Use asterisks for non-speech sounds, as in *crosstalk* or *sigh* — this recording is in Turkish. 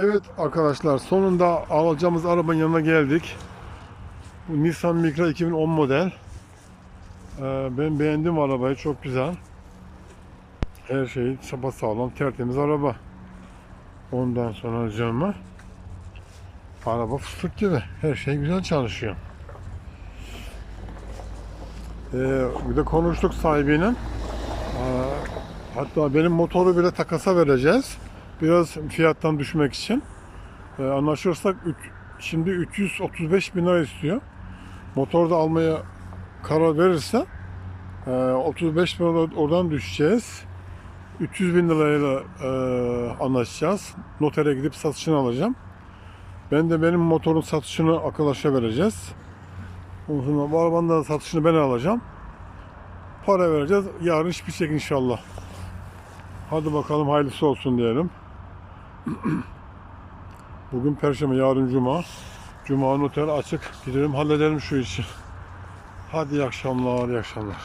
Evet arkadaşlar sonunda alacağımız arabanın yanına geldik. Bu Nissan Micra 2010 model. Ee, ben beğendim arabayı çok güzel. Her şey sağlam tertemiz araba. Ondan sonra canıma araba fıstık gibi. Her şey güzel çalışıyor. Ee, bir de konuştuk sahibiyle. Ee, hatta benim motoru bile takasa vereceğiz. Biraz fiyattan düşmek için. Ee, anlaşırsak üç- şimdi 335 bin lira istiyor. Motor da almaya karar verirse e, 35 bin lira oradan düşeceğiz. 300 bin lirayla e, anlaşacağız. Notere gidip satışını alacağım. Ben de benim motorun satışını arkadaşa vereceğiz. Ondan sonra bu arabanın da satışını ben alacağım. Para vereceğiz. Yarın iş bitecek inşallah. Hadi bakalım hayırlısı olsun diyelim. *clears throat* Bugün Perşembe, yarın Cuma. Cuma noter açık. Gidelim halledelim şu işi. Hadi iyi akşamlar, iyi akşamlar.